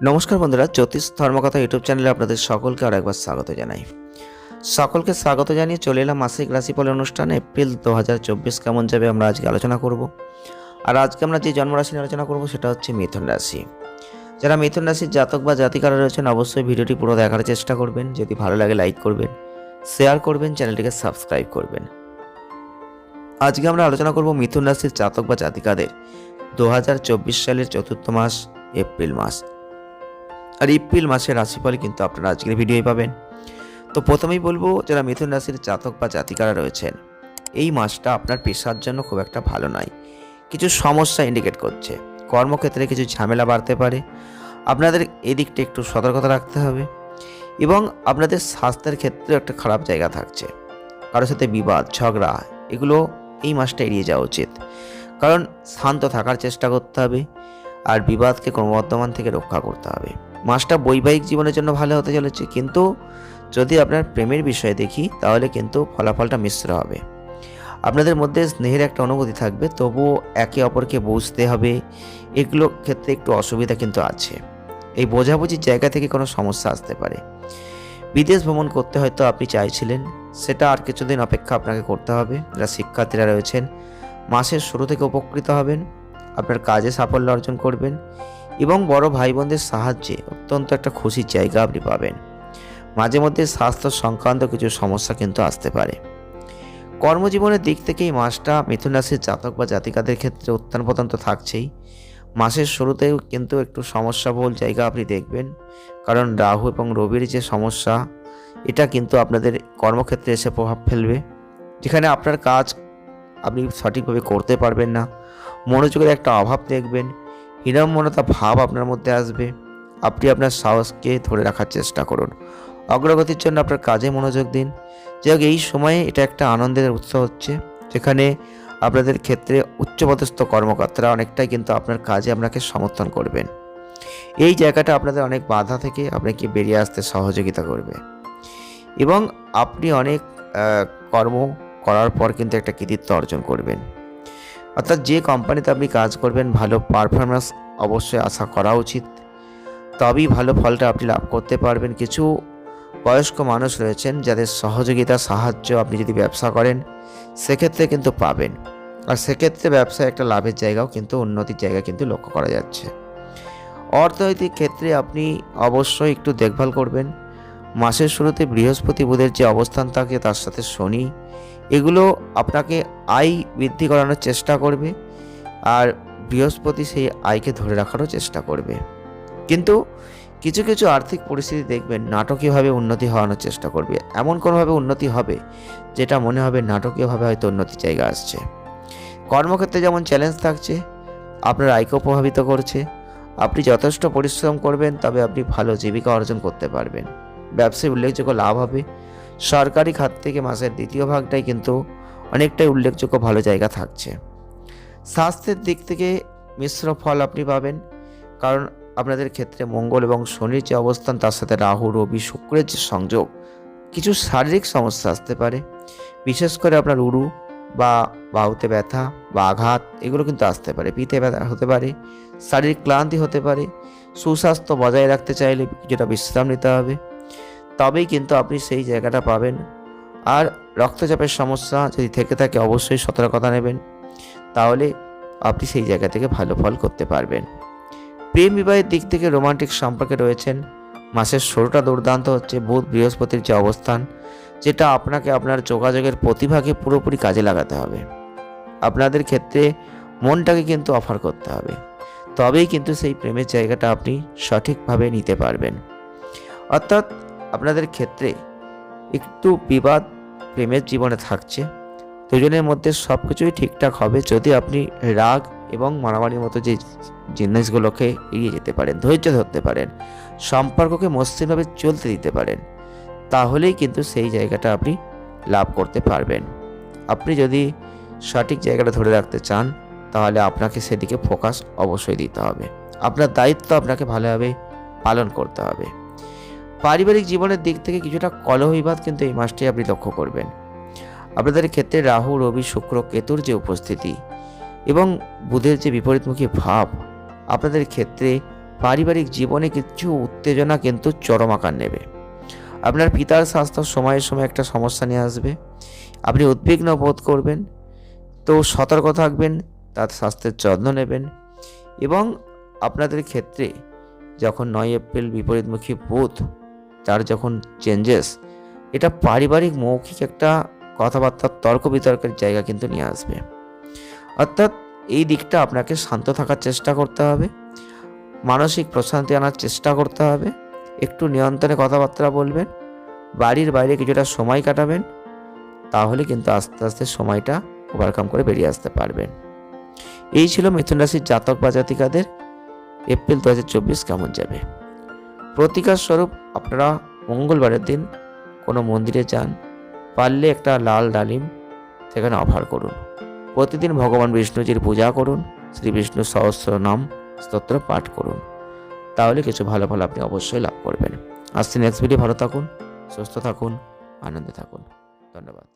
নমস্কার বন্ধুরা, জ্যোতিষ ধর্মকথা ইউটিউব চ্যানেলে আপনাদের সকলকে আর একবার স্বাগত জানাই। সকলকে স্বাগত জানিয়ে চলে এলাম মাসিক রাশিফল অনুষ্ঠান। এপ্রিল দু হাজার চব্বিশ কেমন যাবে আমরা আজকে আলোচনা করব। আর আজকে আমরা যে জন্মরাশি আলোচনা করব সেটা হচ্ছে মিথুন রাশি। যারা মিথুন রাশির জাতক বা জাতিকারা রয়েছেন, অবশ্যই ভিডিওটি পুরো দেখার চেষ্টা করবেন। যদি ভালো লাগে, লাইক করবেন, শেয়ার করবেন, চ্যানেলটিকে সাবস্ক্রাইব করবেন। আজকে আমরা আলোচনা করব মিথুন রাশির জাতক বা জাতিকাদের। দু হাজার চব্বিশ সালের চতুর্থ মাস, এপ্রিল মাস। আর এপ্রিল মাসের রাশিফল কিন্তু আপনারা আজকের ভিডিওই পাবেন। তো প্রথমেই বলব, যারা মিথুন রাশির জাতক বা জাতিকারা রয়েছেন, এই মাসটা আপনার পেশার জন্য খুব একটা ভালো নয়। কিছু সমস্যা ইন্ডিকেট করছে। কর্মক্ষেত্রে কিছু ঝামেলা বাড়তে পারে। আপনাদের এদিকটা একটু সতর্কতা রাখতে হবে এবং আপনাদের স্বাস্থ্যের ক্ষেত্রে একটা খারাপ জায়গা থাকছে। কারোর সাথে বিবাদ, ঝগড়া, এগুলো এই মাসটা এড়িয়ে যাওয়া উচিত। কারণ শান্ত থাকার চেষ্টা করতে হবে আর বিবাদকে ক্রমবর্ধমান থেকে রক্ষা করতে হবে। মাসটা বৈবাহিক জীবনের জন্য ভালো হতে চলেছে। কিন্তু যদি আপনার প্রেমের বিষয়ে দেখি, তাহলে কিন্তু ফলাফলটা মিশ্র হবে। আপনাদের মধ্যে স্নেহের একটা অনুভূতি থাকবে, তবুও একে অপরকে বুঝতে হবে। এগুলো ক্ষেত্রে একটু অসুবিধা কিন্তু আছে। এই বোঝাবুঝির জায়গা থেকে কোনো সমস্যা আসতে পারে। বিদেশ ভ্রমণ করতে হয়তো আপনি চাইছিলেন, সেটা আর কিছুদিন অপেক্ষা আপনাকে করতে হবে। যারা শিক্ষার্থীরা রয়েছেন, মাসের শুরু থেকে উপকৃত হবেন, আপনার কাজে সাফল্য অর্জন করবেন। এবং বড় ভাই বোনদের সাহায্যে অত্যন্ত একটা খুশির জায়গা আপনি পাবেন। মাঝে মধ্যে স্বাস্থ্য সংক্রান্ত কিছু সমস্যা কিন্তু আসতে পারে। কর্মজীবনের দিক থেকে এই মাসটা মিথুন রাশির জাতক বা জাতিকাদের ক্ষেত্রে উত্থান পতন তো থাকছেই। মাসের শুরুতেও কিন্তু একটু সমস্যাবহুল জায়গা আপনি দেখবেন। কারণ রাহু এবং রবির যে সমস্যা, এটা কিন্তু আপনাদের কর্মক্ষেত্রে এসে প্রভাব ফেলবে। যেখানে আপনার কাজ আপনি সঠিকভাবে করতে পারবেন না। মনোযোগের একটা অভাব দেখবেন। হীনম্মনতা ভাব আপনার মধ্যে আসবে। আপনি আপনার সাহসকে ধরে রাখার চেষ্টা করুন। অগ্রগতির জন্য আপনার কাজে মনোযোগ দিন। যাই এই সময়ে এটা একটা আনন্দের উৎস হচ্ছে, যেখানে আপনাদের ক্ষেত্রে উচ্চপদস্থ কর্মকর্তারা অনেকটাই কিন্তু আপনার কাজে আপনাকে সমর্থন করবেন। এই জায়গাটা আপনাদের অনেক বাধা থেকে আপনাকে বেরিয়ে আসতে সহযোগিতা করবে। এবং আপনি অনেক কর্ম করার পর কিন্তু একটা কৃতিত্ব অর্জন করবেন। অর্থাৎ যে কোম্পানিতে আপনি কাজ করবেন, ভালো পারফরমেন্স অবশ্যই আশা করা উচিত। তবেই ভালো ফলটা আপনি লাভ করতে পারবেন। কিছু বয়স্ক মানুষ রয়েছেন, যাদের সহযোগিতা, সাহায্য আপনি যদি ব্যবসা করেন, সেক্ষেত্রে কিন্তু পাবেন। আর সেক্ষেত্রে ব্যবসায় একটা লাভের জায়গাও কিন্তু, উন্নতির জায়গা কিন্তু লক্ষ্য করা যাচ্ছে। অর্থনৈতিক ক্ষেত্রে আপনি অবশ্যই একটু দেখভাল করবেন। মাসের শুরুতে বৃহস্পতি বুধের যে অবস্থান থাকে তার সাথে শনি, এগুলো আপনাকে আয় বৃদ্ধি করানোর চেষ্টা করবে আর বৃহস্পতি সেই আয়কে ধরে রাখারও চেষ্টা করবে। কিন্তু কিছু কিছু আর্থিক পরিস্থিতি দেখবেন নাটকীয়ভাবে উন্নতি হওয়ানোর চেষ্টা করবে। এমন কোনোভাবে উন্নতি হবে যেটা মনে হবে নাটকীয়ভাবে হয়তো উন্নতির জায়গা আসছে। কর্মক্ষেত্রে যেমন চ্যালেঞ্জ থাকছে, আপনার আয়কেও প্রভাবিত করছে, আপনি যথেষ্ট পরিশ্রম করবেন, তবে আপনি ভালো জীবিকা অর্জন করতে পারবেন। ব্যবসায় উল্লেখযোগ্য লাভ হবে। সরকারি খাত থেকে মাসের দ্বিতীয় ভাগটাই কিন্তু অনেকটাই উল্লেখযোগ্য ভালো জায়গা থাকছে। স্বাস্থ্যের দিক থেকে মিশ্র ফল আপনি পাবেন, কারণ আপনাদের ক্ষেত্রে মঙ্গল এবং শনির যে অবস্থান, তার সাথে রাহু, রবি, শুক্রের যে সংযোগ, কিছু শারীরিক সমস্যা আসতে পারে। বিশেষ করে আপনার উরু বা বাহুতে ব্যথা বা আঘাত, এগুলো কিন্তু আসতে পারে। পিঠে ব্যথা হতে পারে, শারীরিক ক্লান্তি হতে পারে। সুস্বাস্থ্য বজায় রাখতে চাইলে কিছুটা বিশ্রাম নিতে হবে। তবেই কিন্তু আপনি সেই জায়গাটা পাবেন। আর রক্তচাপের সমস্যা যদি থেকে থাকে, অবশ্যই সতর্কতা নেবেন। তাহলে আপনি সেই জায়গা থেকে ভালো ফল করতে পারবেন। প্রেম বিবাহের দিক থেকে রোমান্টিক সম্পর্কে রয়েছেন। মাসের শুরুটা দুর্দান্ত হচ্ছে। বুধ বৃহস্পতির যে অবস্থান, যেটা আপনাকে আপনার যোগাযোগের প্রতিভাকে পুরোপুরি কাজে লাগাতে হবে। আপনাদের ক্ষেত্রে মনটাকে কিন্তু অফার করতে হবে। তবেই কিন্তু সেই প্রেমের জায়গাটা আপনি সঠিকভাবে নিতে পারবেন। অর্থাৎ আপনাদের ক্ষেত্রে একটু বিবাদ, প্রেমের জীবনে থাকছে। দুজনের মধ্যে সব কিছুই ঠিকঠাক হবে যদি আপনি রাগ এবং মারামারির মতো যে জিনিসগুলোকে এড়িয়ে যেতে পারেন, ধৈর্য ধরতে পারেন, সম্পর্ককে মসৃণভাবে চলতে দিতে পারেন, তাহলেই কিন্তু সেই জায়গাটা আপনি লাভ করতে পারবেন। আপনি যদি সঠিক জায়গাটা ধরে রাখতে চান, তাহলে আপনাকে সেদিকে ফোকাস অবশ্যই দিতে হবে। আপনার দায়িত্ব আপনাকে ভালোভাবে পালন করতে হবে। পারিবারিক জীবনের দিক থেকে কিছুটা কলহ বিবাদ কিন্তু এই মাসটি আপনি লক্ষ্য করবেন। আপনাদের ক্ষেত্রে রাহু, রবি, শুক্র, কেতুর যে উপস্থিতি এবং বুধের যে বিপরীতমুখী ভাব, আপনাদের ক্ষেত্রে পারিবারিক জীবনে কিছু উত্তেজনা কিন্তু চরম আকার নেবে। আপনার পিতার স্বাস্থ্য সময়ে সময়ে একটা সমস্যা নিয়ে আসবে। আপনি উদ্বিগ্ন বোধ করবেন, তো সতর্ক থাকবেন, তার স্বাস্থ্যের যত্ন নেবেন এবং আপনাদের ক্ষেত্রে যখন নয় এপ্রিল বিপরীতমুখী বুধ তার যখন চেঞ্জেস এটা পারিবারিক মৌখিক একটা কথাবার্তার তর্ক বিতর্কের জায়গা কিন্তু নিয়ে আসবে। অর্থাৎ এই দিকটা আপনাকে শান্ত থাকার চেষ্টা করতে হবে, মানসিক প্রশান্তি আনার চেষ্টা করতে হবে, একটু নিয়ন্ত্রণে কথাবার্তা বলবেন, বাড়ির বাইরে কিছুটা সময় কাটাবেন, তাহলে কিন্তু আস্তে আস্তে সময়টা ওভারকাম করে বেরিয়ে আসতে পারবেন। এই ছিল মিথুন রাশির জাতক বা জাতিকাদের, এপ্রিল দু হাজার চব্বিশ কেমন যাবে? প্রতিকার স্বরূপ আপনারা মঙ্গলবারের দিন কোনো মন্দিরে যান, পারলে একটা লাল ডালিম সেখানে অফার করুন। প্রতিদিন ভগবান বিষ্ণুজির পূজা করুন, শ্রী বিষ্ণু সহস্র নাম স্তোত্র পাঠ করুন। তাহলে কিছু ভালো ফল আপনি অবশ্যই লাভ করবেন। আসছি নেক্সট ভিডিও ভালো থাকুন, সুস্থ থাকুন, আনন্দে থাকুন। ধন্যবাদ।